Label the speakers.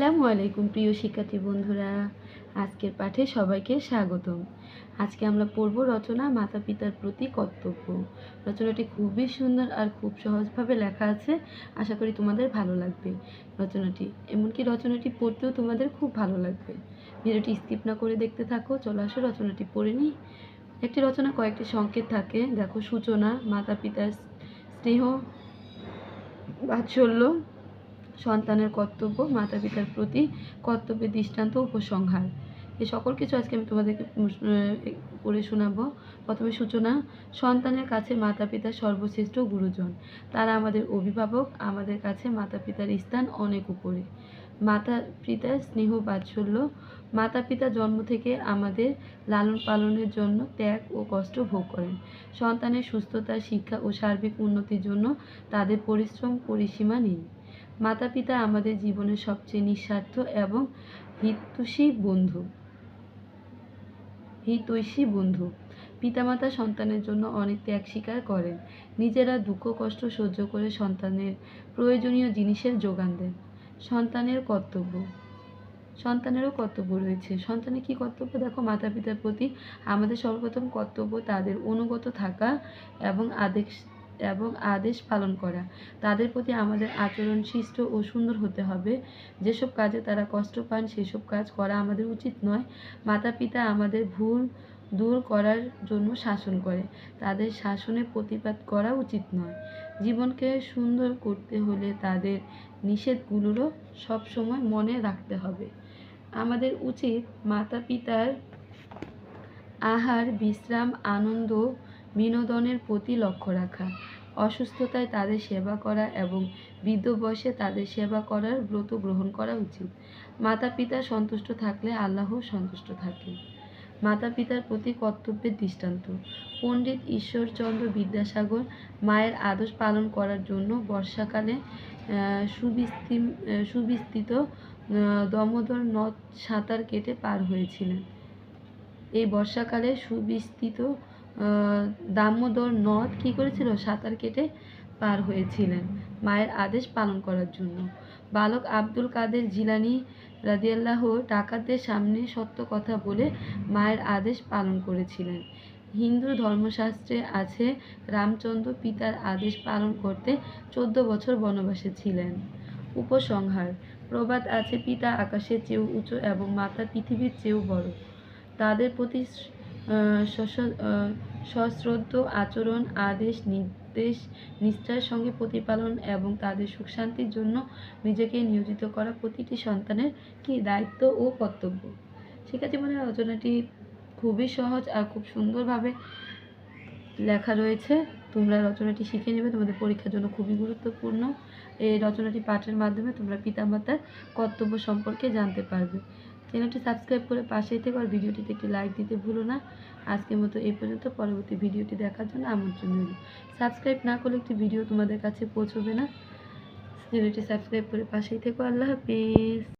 Speaker 1: আসসালামু আলাইকুম প্রিয় শিক্ষার্থী বন্ধুরা। আজকের পাঠে সবাইকে স্বাগতম। আজকে আমরা পড়ব রচনা মাতা পিতার প্রতি কর্তব্য। রচনাটি খুবই সুন্দর আর খুব সহজভাবে লেখা আছে। আশা করি তোমাদের ভালো লাগবে। রচনাটি, এমনকি রচনাটি পড়তেও তোমাদের খুব ভালো লাগবে। ভিডিওটি স্কিপ না করে দেখতে থাকো। চলো আসো, রচনাটি পড়ে নিই। একটি রচনা, কয়েকটি সংকেত থাকে। দেখো সূচনা, মাতা পিতার স্নেহ, বাৎসল্য সন্তানের কর্তব্য মাতা পিতার প্রতি কর্তব্যের দৃষ্টান্ত, উপসংহার। এই সকল কিছু আজকে আমি তোমাদেরকে পড়ে শোনাবো। প্রথমে সূচনা, সন্তানের কাছে মাতা পিতা সর্বশ্রেষ্ঠ গুরুজন। তারা আমাদের অভিভাবক, আমাদের কাছে মাতা পিতার স্থান অনেক উপরে। মাতা পিতার স্নেহ বাৎসল্য মাতা পিতা জন্ম থেকে আমাদের লালন পালনের জন্য ত্যাগ ও কষ্ট ভোগ করেন। সন্তানের সুস্থতা শিক্ষা ও সার্বিক উন্নতির জন্য তাদের পরিশ্রম পরিসীমা নেই। মাতা পিতা আমাদের জীবনের সবচেয়ে নিঃস্বার্থ এবং হিতৈষী বন্ধু। হিতৈষী বন্ধু। পিতামাতা সন্তানের জন্য অনেক ত্যাগ স্বীকার করেন। নিজেরা দুঃখ, কষ্ট সহ্য করে সন্তানের প্রয়োজনীয় জিনিসের যোগান দেন। সন্তানের কর্তব্য। সন্তানেরও কর্তব্য রয়েছে। সন্তানের কি কর্তব্য? দেখো মাতা পিতার প্রতি আমাদের সর্বপ্রথম কর্তব্য তাদের অনুগত থাকা এবং আদেশ এবং আদেশ পালন করা। তাদের প্রতি আমাদের আচরণ শিষ্ট ও সুন্দর হতে হবে। যেসব কাজে তারা কষ্ট পান, সেসব কাজ করা আমাদের উচিত নয়। মাতা পিতা আমাদের ভুল দূর করার জন্য শাসন করে। তাদের শাসনে প্রতিবাদ করা উচিত নয়। জীবনকে সুন্দর করতে হলে তাদের নিষেধগুলোরও সবসময় মনে রাখতে হবে। আমাদের উচিত মাতা পিতার আহার, বিশ্রাম, আনন্দ বিনোদনের প্রতি লক্ষ্য রাখা। অসুস্থতায় তাদের সেবা করা এবং বৃদ্ধ বয়সে তাদের সেবা করার ব্রত গ্রহণ করা উচিত। মাতা পিতা সন্তুষ্ট থাকলে আল্লাহ সন্তুষ্ট থাকে। মাতা পিতার প্রতি কর্তব্যের দৃষ্টান্ত। পণ্ডিত ঈশ্বরচন্দ্র বিদ্যাসাগর মায়ের আদর্শ পালন করার জন্য বর্ষাকালে সুবিস্তীম সুবিস্তৃত দামোদর নদ সাঁতার কেটে পার হয়েছিলেন। এই বর্ষাকালে সুবিস্তৃত দামোদর নদ কী করেছিল? সাঁতার কেটে পার হয়েছিলেন। মায়ের আদেশ পালন করার জন্য। বালক আব্দুল কাদের জিলানি রাদিয়াল্লাহ ডাকাতদের সামনে সত্য কথা বলে মায়ের আদেশ পালন করেছিলেন। হিন্দু ধর্মশাস্ত্রে আছে, রামচন্দ্র পিতার আদেশ পালন করতে চোদ্দ বছর বনবাসে ছিলেন। উপসংহার, প্রবাদ আছে পিতা আকাশের চেয়েও উঁচু এবং মাতা পৃথিবীর চেয়েও বড়। তাদের প্রতি সশ্রদ্ধ আচরণ, আদেশ, নির্দেশ, নিষ্ঠার সঙ্গে প্রতিপালন এবং তাদের সুখ শান্তির জন্য নিজেকে নিয়োজিত করা প্রতিটি সন্তানের কি দায়িত্ব ও কর্তব্য। শিক্ষার্থী মনে রচনাটি খুবই সহজ আর খুব সুন্দরভাবে লেখা রয়েছে। তোমরা রচনাটি শিখে নেবে, তোমাদের পরীক্ষার জন্য খুবই গুরুত্বপূর্ণ। এই রচনাটি পাঠের মাধ্যমে তোমরা পিতামাতার কর্তব্য সম্পর্কে জানতে পারবে। চ্যানেলটি সাবস্ক্রাইব করে পাশেই থেকে আর ভিডিওটিতে একটি লাইক দিতে ভুলো না। আজকের মতো এই পর্যন্ত। পরবর্তী ভিডিওটি দেখার জন্য আমন্ত্রণ রইল। সাবস্ক্রাইব না করলে একটি ভিডিও তোমাদের কাছে পৌঁছবে না। চ্যানেলটি সাবস্ক্রাইব করে পাশেই থেকো। আল্লাহ হাফিজ।